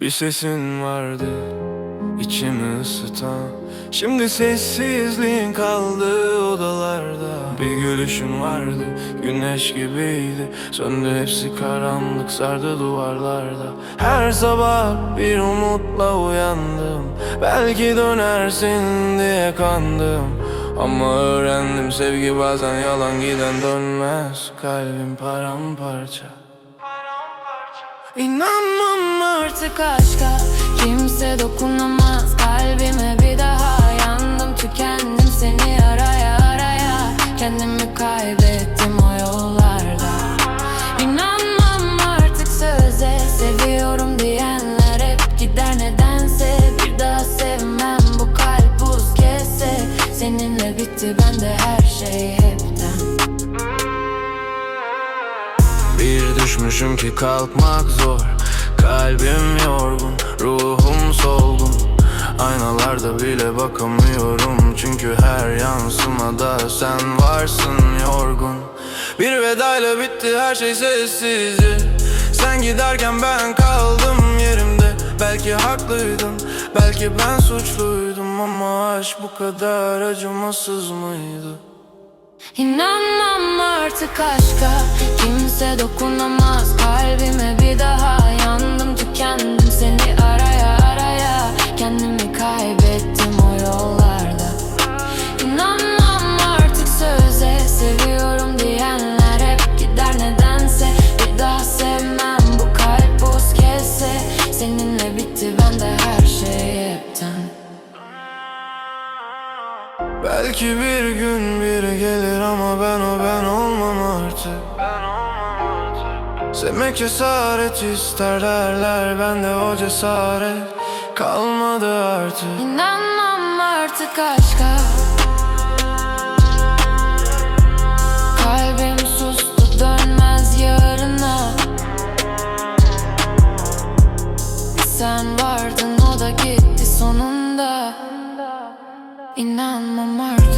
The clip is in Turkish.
Bir sesin vardı içimi ısıtan. Şimdi sessizliğin kaldı odalarda Bir gülüşün vardı. Güneş gibiydi Söndü hepsi karanlık sardı duvarlarda. Her sabah bir umutla uyandım. Belki dönersin diye kandım. Ama öğrendim sevgi bazen yalan giden dönmez. Kalbim paramparça İnanmam artık aşka. Kimse dokunamaz Kalbime. Bir daha yandım tükendim seni araya araya. Kendimi kaybettim o yollarda. İnanmam artık söze. Seviyorum diyenler hep gider nedense. Bir daha sevmem bu kalp buz kesse Seninle bitti bende her şey hepten düşmüşüm ki kalkmak zor. Kalbim yorgun, ruhum solgun. Aynalarda bile bakamıyorum. Çünkü her yansımada sen varsın yorgun. Bir vedayla bitti her şey sessizce Sen giderken ben kaldım yerimde. Belki haklıydın, belki ben suçluydum. Ama aşk bu kadar acımasız mıydı? İnanmam artık aşka. Kimse dokunamaz kalbime bir daha Belki bir gün biri gelir ama ben o ben olmam artık. Sevmek cesaret ister derler bende o cesaret kalmadı artık. İnanmam artık aşka. Kalbim sustu dönmez yarına. Sen vardın o da gitti sonunda İnanmam artık